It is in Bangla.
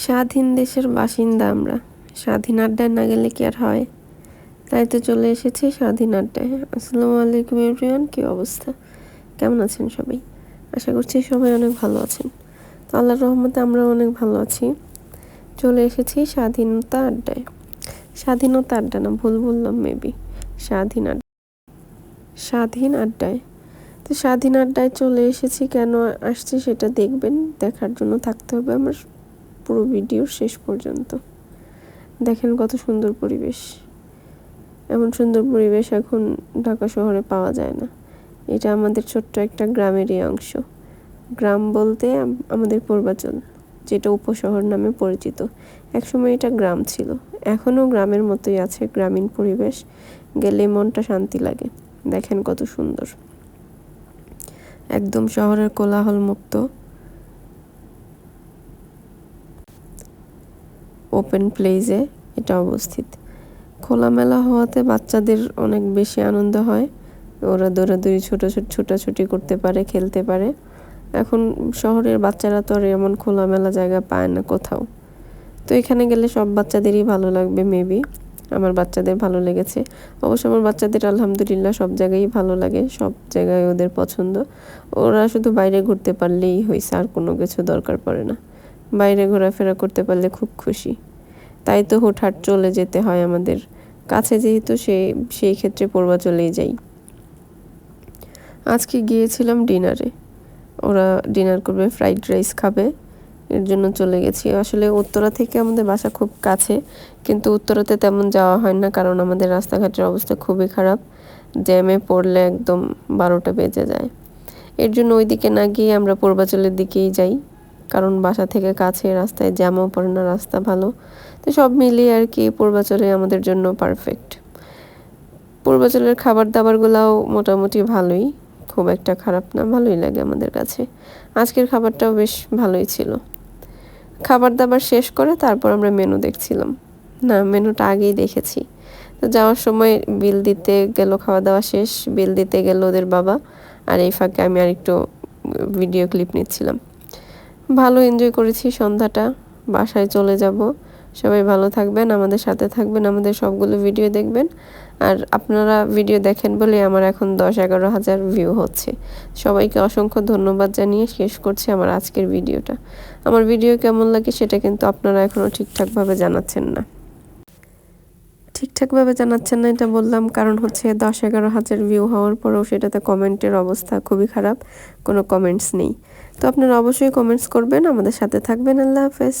স্বাধীন দেশের বাসিন্দা আমরা। স্বাধীন আড্ডায় না গেলে কি আর হয়? তাই তো চলে এসেছি স্বাধীন আড্ডায়। আসসালামু আলাইকুম এভরিওয়ান কী অবস্থা? কেমন আছেন সবাই? আশা করছি সবাই অনেক ভালো আছেন। তো আল্লাহর রহমতে আমরা অনেক ভালো আছি। চলে এসেছি স্বাধীনতা আড্ডায়। স্বাধীনতা আড্ডা না, ভুল বললাম মেবি স্বাধীন আড্ডা। স্বাধীন আড্ডায়। তো স্বাধীন আড্ডায় চলে এসেছি, কেন আসছি সেটা দেখবেন, দেখার জন্য থাকতে হবে আমার পুরো ভিডিওর শেষ পর্যন্ত। দেখেন কত সুন্দর পরিবেশ। এমন সুন্দর পরিবেশ এখন ঢাকা শহরে পাওয়া যায় না। এটা আমাদের ছোট্ট একটা গ্রামেরই অংশ। গ্রাম বলতে আমাদের পূর্বাচল, যেটা উপশহর নামে পরিচিত। একসময় এটা গ্রাম ছিল। এখনও গ্রামের মতোই আছে গ্রামীণ পরিবেশ। গেলে মনটা শান্তি লাগে। দেখেন কত সুন্দর। একদম শহরের কোলাহল মুক্ত ওপেন প্লেসে এটা অবস্থিত। খোলামেলা হওয়াতে বাচ্চাদের অনেক বেশি আনন্দ হয়। ওরা দৌড়াদৌড়ি ছোটো ছোট, ছোটাছুটি করতে পারে, খেলতে পারে। এখন শহরের বাচ্চারা তো আর এমন খোলামেলা জায়গা পায় না কোথাও। তো এখানে গেলে সব বাচ্চাদেরই ভালো লাগবে মেবি আমার বাচ্চাদের ভালো লেগেছে। অবশ্য আমার বাচ্চাদের আলহামদুলিল্লাহ সব জায়গায় ভালো লাগে, সব জায়গায় ওদের পছন্দ। ওরা শুধু বাইরে ঘুরতে পারলেই হয়েছে আর কোনো কিছু দরকার পড়ে না। বাইরে ঘোরাফেরা করতে পারলে খুব খুশি। তাই তো হুটহাট চলে যেতে হয় আমাদের কাছে যেহেতু সে, সেই ক্ষেত্রে পড়বা চলেই যাই। আজকে গিয়েছিলাম ডিনারে। ওরা ডিনার করবে, ফ্রাইড রাইস খাবে। এর জন্য চলে গেছি। আসলে উত্তরা থেকে আমাদের বাসা খুব কাছে, কিন্তু উত্তরাতে তেমন যাওয়া হয় না কারণ আমাদের রাস্তাঘাটের অবস্থা খুবই খারাপ। জ্যামে পড়লে একদম বারোটা বেজে যায়। এর জন্য ওই দিকে না গিয়ে আমরা পূর্বাচলের দিকেই যাই। কারণ বাসা থেকে কাছে রাস্তায় জ্যামও পড়ে না, রাস্তা ভালো। তো সব মিলিয়ে আর কি পূর্বাচলে আমাদের জন্য পারফেক্ট পূর্বাচলের খাবার দাবারগুলোও মোটামুটি ভালোই। খুব একটা খারাপ না, ভালোই লাগে আমাদের কাছে। আজকের খাবারটাও বেশ ভালোই ছিল। খাবার দাবার শেষ করে তারপর আমরা মেনু দেখছিলাম। না মেনুটা আগেই দেখেছি। তো যাওয়ার সময় বিল দিতে গেল খাওয়া দাওয়া শেষ বিল দিতে গেল ওদের বাবা। আর এই ফাঁকে আমি আরেকটু ভিডিও ক্লিপ নিচ্ছিলাম। ভালো এনজয় করেছি সন্ধ্যাটা। বাসায় চলে যাব। সবাই ভালো থাকবেন, আমাদের সাথে থাকবেন, আমাদের সবগুলো ভিডিও দেখবেন। আর আপনারা ভিডিও দেখেন বলে আমার এখন দশ এগারো হাজার ভিউ হচ্ছে। সবাইকে অসংখ্য ধন্যবাদ জানিয়ে শেষ করছি আমার আজকের ভিডিওটা আমার ভিডিও কেমন লাগে সেটা কিন্তু আপনারা এখনও ঠিকঠাকভাবে জানাচ্ছেন না। ঠিকঠাকভাবে জানাচ্ছেন না, এটা বললাম কারণ হচ্ছে দশ এগারো হাজার ভিউ হওয়ার পরেও সেটাতে কমেন্টের অবস্থা খুবই খারাপ, কোনো কমেন্টস নেই। তো আপনারা অবশ্যই কমেন্টস করবেন, আমাদের সাথে থাকবেন, আল্লাহ হাফেজ।